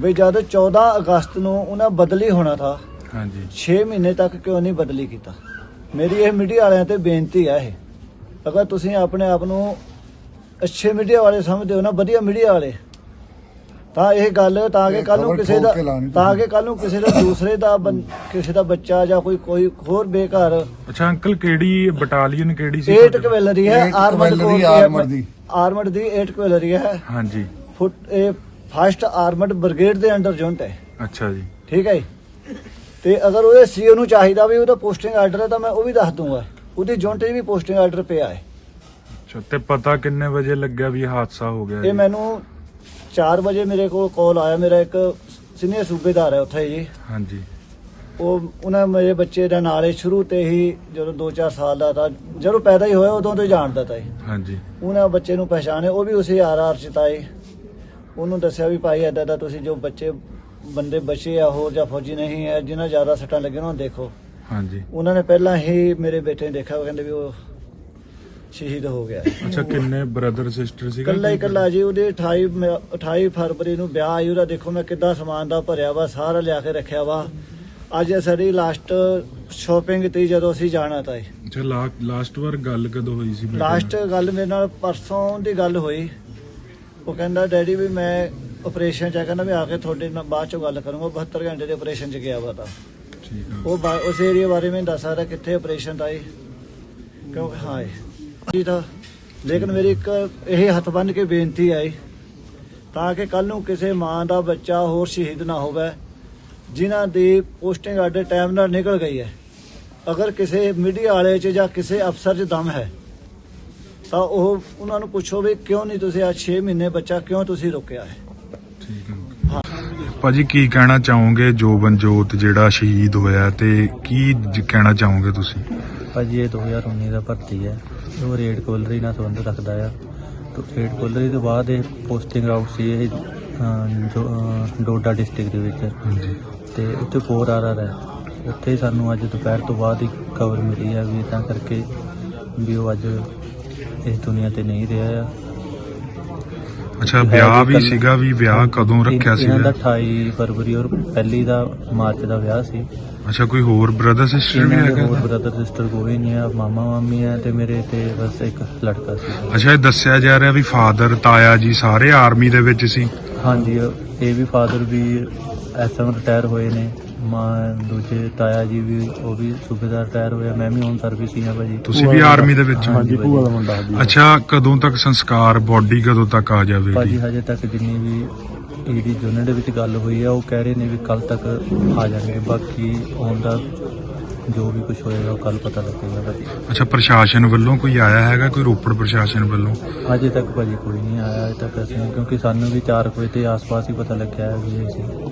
ਵੀ ਜਦ 14 ਅਗਸਤ ਨੂੰ ਉਹਨਾਂ ਬਦਲੀ ਹੋਣਾ ਥਾ ਹਾਂਜੀ 6 ਮਹੀਨੇ ਤੱਕ ਕਿਉਂ ਨਹੀਂ ਬਦਲੀ ਕੀਤਾ ਮੇਰੀ ਇਹ ਮੀਡੀਆ ਵਾਲਿਆਂ ਤੇ ਬੇਨਤੀ ਹੈ ਇਹ ਅਗਰ ਤੁਸੀਂ ਆਪਣੇ ਆਪ ਨੂੰ ਅੱਛੇ ਮੀਡੀਆ ਵਾਲੇ ਸਮਝਦੇ ਹੋ ਨਾ ਵਧੀਆ ਮੀਡੀਆ ਵਾਲੇ ਤਾਂ ਇਹ ਗੱਲ ਤਾਂ ਕਿ ਕੱਲ ਨੂੰ ਕਿਸੇ ਦਾ ਤਾਂ। ਕਿ ਕੱਲ ਨੂੰ ਕਿਸੇ ਦਾ ਦੂਸਰੇ ਦਾ ਕਿਸੇ ਦਾ ਬੱਚਾ ਜਾਂ ਕੋਈ ਕੋਈ ਹੋਰ ਬੇਘਰ ਅੱਛਾ ਅੰਕਲ ਕਿਹੜੀ ਬਟਾਲੀਅਨ ਕਿਹੜੀ ਸੀ 8 ਤੁਹਾਡੀ? ਕਵੈਲਰੀ ਹੈ ਆਰਮਡ ਦੀ। ਆਰਮਡ ਦੀ 8 ਕਵੈਲਰੀ ਹੈ ਹਾਂਜੀ ਫੁੱਟ ਇਹ ਫਸਟ ਆਰਮਡ ਬ੍ਰਿਗੇਡ ਦੇ ਅੰਡਰ ਯੂਨਿਟ ਹੈ। ਅੱਛਾ ਜੀ। ਠੀਕ ਹੈ ਜੀ? ਤੇ ਅਗਰ ਉਹਦੇ ਸੀਓ ਨੂੰ ਚਾਹੀਦਾ ਵੀ ਉਹਦਾ ਪੋਸਟਿੰਗ ਆਰਡਰ ਹੈ ਤਾਂ ਮੈਂ ਉਹ ਵੀ ਦੱਸ ਦੂੰਗਾ ਉਹਦੀ ਯੂਨਿਟ 'ਚ ਵੀ ਪੋਸਟਿੰਗ ਆਰਡਰ ਪਿਆ ਹੈ। ਅੱਛਾ ਤੇ ਪਤਾ ਕਿੰਨੇ ਵਜੇ ਲੱਗਿਆ ਵੀ ਇਹ ਹਾਦਸਾ ਹੋ ਗਿਆ ਇਹ? ਮੈਨੂੰ 4 ਵਜੇ ਮੇਰੇ ਕੋਲ ਕਾਲ ਆਇਆ। ਮੇਰਾ ਇੱਕ ਸੀਨੀਅਰ ਸੂਬੇਦਾਰ ਹੈ ਉੱਥੇ ਜੀ। ਹਾਂਜੀ। ਉਹ ਉਹਨਾਂ ਮੇਰੇ ਬੱਚੇ ਦਾ ਨਾਲੇ ਸ਼ੁਰੂ ਤੇ ਹੀ ਜਦੋਂ 2-4 ਸਾਲ ਦਾ ਤਾਂ ਜਦੋਂ ਪੈਦਾ ਹੀ ਹੋਇਆ ਉਦੋਂ ਤੋਂ ਹੀ ਜਾਣਦਾ ਤਾ ਇਹ। ਹਾਂਜੀ। ਉਹਨਾਂ ਬੱਚੇ ਨੂੰ ਪਛਾਣੇ ਉਹ ਵੀ ਉਸੇ ਆਰ ਆਰ ਚਿਤਾਏ ਉਹਨੂੰ ਦੱਸਿਆ ਵੀ ਭਾਈ ਏਦਾਂ ਦਾ ਤੁਸੀਂ ਜੋ ਬੱਚੇ ਬੰਦੇ ਬਚੇ ਆ ਹੋਰ ਜਾਂ ਫੌਜੀ ਨਹੀਂ ਹੈ ਜਿਨ੍ਹਾਂ ਜ਼ਿਆਦਾ ਸੱਟਾਂ ਲੱਗੀਆਂ ਉਹਨਾਂ ਨੂੰ ਦੇਖੋ। ਹਾਂਜੀ। ਉਹਨਾਂ ਨੇ ਪਹਿਲਾਂ ਹੀ ਮੇਰੇ ਬੇਟੇ ਨੇ ਦੇਖਿਆ ਉਹ ਕਹਿੰਦੇ ਵੀ ਉਹ ਸ਼ਹੀਦ ਹੋ ਗਿਆ। ਅੱਛਾ ਕਿੰਨੇ ਬ੍ਰਦਰ ਸਿਸਟਰ ਸੀਗਾ? ਇਕੱਲਾ ਹੀ ਇਕੱਲਾ ਜੀ ਉਹਦੇ 28 ਮ- 28 ਫਰਵਰੀ ਨੂੰ ਵਿਆਹ ਆਈ ਉਹਦਾ ਦੇਖੋ ਮੈਂ ਕਿੱਦਾਂ ਸਮਾਨ ਦਾ ਭਰਿਆ ਵਾ ਸਾਰਾ ਲਿਆ ਕੇ ਰੱਖਿਆ ਵਾ। ਅੱਜ ਸਾਡੀ ਲਾਸਟ ਸ਼ਾਪਿੰਗ ਤੇ ਜਦੋਂ ਅਸੀਂ ਜਾਣਾ ਤਾਂ ਅੱਛਾ ਲਾਸਟ ਵਾਰ ਗੱਲ ਕਦੋਂ ਹੋਈ ਸੀ? ਬੇਟੇ ਨਾਲ? ਲਾਸਟ ਗੱਲ ਮੇਰੇ ਨਾਲ ਪਰਸੋਂ ਦੀ ਗੱਲ ਹੋਈ। ਉਹ ਕਹਿੰਦਾ ਡੈਡੀ ਵੀ ਮੈਂ ਆਪਰੇਸ਼ਨ ਚ ਆ ਕਹਿੰਦਾ ਵੀ ਆ ਕੇ ਤੁਹਾਡੇ ਨਾਲ ਬਾਅਦ ਚੋਂ ਗੱਲ ਕਰੂੰਗਾ 72 ਘੰਟੇ ਦੇ ਆਪਰੇਸ਼ਨ ਚ ਗਿਆ ਵਾ ਤਾਂ। ਠੀਕ ਆ। ਉਹ ਬਾ- ਉਸ ਏਰੀਆ ਬਾਰੇ ਮੈਨੂੰ ਦੱਸ ਸਕਦਾ ਕਿੱਥੇ ਆਪਰੇਸ਼ਨ ਦਾ ਏ ਕਿਉਂਕਿ ਹਾਂ ਏ ਜੀ ਤਾਂ ਲੇਕਿਨ ਮੇਰੀ ਇੱਕ ਇਹ ਹੱਥ ਬੰਨ ਕੇ ਬੇਨਤੀ ਆਈ ਤਾਂ ਕਿ ਕੱਲ ਨੂੰ ਕਿਸੇ ਮਾਂ ਦਾ ਬੱਚਾ ਹੋਰ ਸ਼ਹੀਦ ਨਾ ਹੋਵੇ ਜਿਨ੍ਹਾਂ ਦੀ ਪੋਸਟਿੰਗ ਆਡੇ ਟਾਈਮ ਨਾਲ ਨਿਕਲ ਗਈ ਹੈ। ਅਗਰ ਕਿਸੇ ਮੀਡੀਆ ਵਾਲੇ 'ਚ ਜਾਂ ਕਿਸੇ ਅਫਸਰ 'ਚ ਦਮ ਹੈ ਤਾਂ ਉਹ ਉਹਨਾਂ ਨੂੰ ਪੁੱਛੋ ਵੀ ਕਿਉਂ ਨਹੀਂ ਤੁਸੀਂ ਆ 6 ਮਹੀਨੇ ਬੱਚਾ ਕਿਉਂ ਤੁਸੀਂ ਰੋਕਿਆ ਹੈ? ਠੀਕ ਆ ਭਾਜੀ ਕੀ ਕਹਿਣਾ ਚਾਹੋਗੇ ਜੋਬਨਜੋਤ ਜਿਹੜਾ ਸ਼ਹੀਦ ਹੋਇਆ ਤੇ ਕੀ ਕਹਿਣਾ ਚਾਹੋਗੇ ਤੁਸੀਂ? ਭਾਜੀ ਇਹ 2019 ਦਾ ਭਰਤੀ ਹੈ। ਉਹ ਰੇਡ ਕੋਲਰੀ ਨਾਲ ਸੰਬੰਧ ਰੱਖਦਾ ਆ। ਤੇ ਰੇਡ ਕੋਲਰੀ ਤੋਂ ਬਾਅਦ ਇਹ ਪੋਸਟਿੰਗ ਆਊਟ ਸੀ ਇਹ ਡੋਡਾ ਡਿਸਟ੍ਰਿਕਟ ਦੇ ਵਿੱਚ। ਹਾਂਜੀ। ਤੇ ਉੱਥੇ 4 ਆਰ ਆਰ ਹੈ। ਉੱਥੇ ਸਾਨੂੰ ਅੱਜ ਦੁਪਹਿਰ ਤੋਂ ਬਾਅਦ ਹੀ ਖਬਰ ਮਿਲੀ ਹੈ ਵੀ ਤਾਂ ਕਰਕੇ ਵੀ ਉਹ ਅੱਜ ਇਸ ਦੁਨੀਆ ਤੇ ਨਹੀਂ ਰਿਹਾ ਆ। ਅੱਛਾ ਵਿਆਹ ਵੀ ਸੀਗਾ ਵੀ ਵਿਆਹ ਕਦੋਂ ਰੱਖਿਆ ਇਹਨਾਂ ਦਾ ਸੀਗਾ? 28 ਫਰਵਰੀ ਔਰ ਪਹਿਲੀ ਦਾ ਮਾਰਚ ਦਾ ਵਿਆਹ ਸੀ। ਅੱਛਾ ਕੋਈ ਹੋਰ ਬ੍ਰਦਰ ਸਿਸਟਰ ਵੀ ਇਹਨਾਂ ਹੈਗਾ? ਹੋਰ ਬ੍ਰਦਰ ਸਿਸਟਰ ਕੋਈ ਨਹੀਂ ਆ ਮਾਮਾ ਮਾਮੀ ਹੈ ਤੇ ਮੇਰੇ ਤੇ ਬਸ ਇੱਕ ਲੜਕਾ ਸੀ। ਅੱਛਾ ਇਹ ਦੱਸਿਆ ਜਾ ਰਿਹਾ ਵੀ ਫਾਦਰ ਤਾਇਆ ਜੀ ਸਾਰੇ ਆਰਮੀ ਦੇ ਵਿੱਚ ਸੀ। ਹਾਂਜੀ ਇਹ ਵੀ ਫਾਦਰ ਵੀ ਐਸਐਮ ਰਿਟਾਇਰ ਹੋਏ ਨੇ। ਮਾਂ ਦੂਜੇ ਤਾਇਆ ਜੀ ਵੀ ਉਹ ਵੀ ਸੂਬੇਦਾਰ ਰਿਟਾਇਰ ਹੋਏ ਆ। ਮੈਂ ਵੀ ਹੁਣ ਸਰਵਿਸ ਹੀ ਆ ਭਾਜੀ। ਤੁਸੀਂ ਵੀ ਆਰਮੀ ਦੇ ਵਿੱਚ ਹੋ ਹਾਂਜੀ ਭੂਆ ਦਾ ਮੁੰਡਾ ਅੱਛਾ ਕਦੋਂ ਤੱਕ ਸੰਸਕਾਰ ਬੋਡੀ ਕਦੋਂ ਤੱਕ ਆ ਭਾਜੀ ਜਾਵੇਗੀ ਹਜੇ ਤੱਕ ਜਿੰਨੀ ਵੀ ਇਹਦੀ ਯੂਨਿਟ ਦੇ ਵਿੱਚ ਗੱਲ ਹੋਈ ਆ ਉਹ ਕਹਿ ਰਹੇ ਨੇ ਵੀ ਕੱਲ ਤੱਕ ਆ ਜਾਣਗੇ। ਬਾਕੀ ਆਉਣ ਦਾ ਜੋ ਵੀ ਕੁਝ ਹੋਏਗਾ ਉਹ ਕੱਲ ਪਤਾ ਲੱਗੇਗਾ ਭਾਜੀ। ਅੱਛਾ ਪ੍ਰਸ਼ਾਸਨ ਵੱਲੋਂ ਕੋਈ ਆਇਆ ਹੈਗਾ ਕੋਈ ਰੋਪੜ ਪ੍ਰਸ਼ਾਸਨ ਵੱਲੋਂ? ਹਜੇ ਤੱਕ ਭਾਜੀ ਕੋਈ ਨਹੀਂ ਆਇਆ ਹਜੇ ਤੱਕ ਅਸੀਂ ਕਿਉਂਕਿ ਸਾਨੂੰ ਵੀ 4 ਵਜੇ ਦੇ ਆਸ-ਪਾਸ ਹੀ ਪਤਾ ਲੱਗਿਆ ਹੈ ਵੀ ਇਹ ਸੀ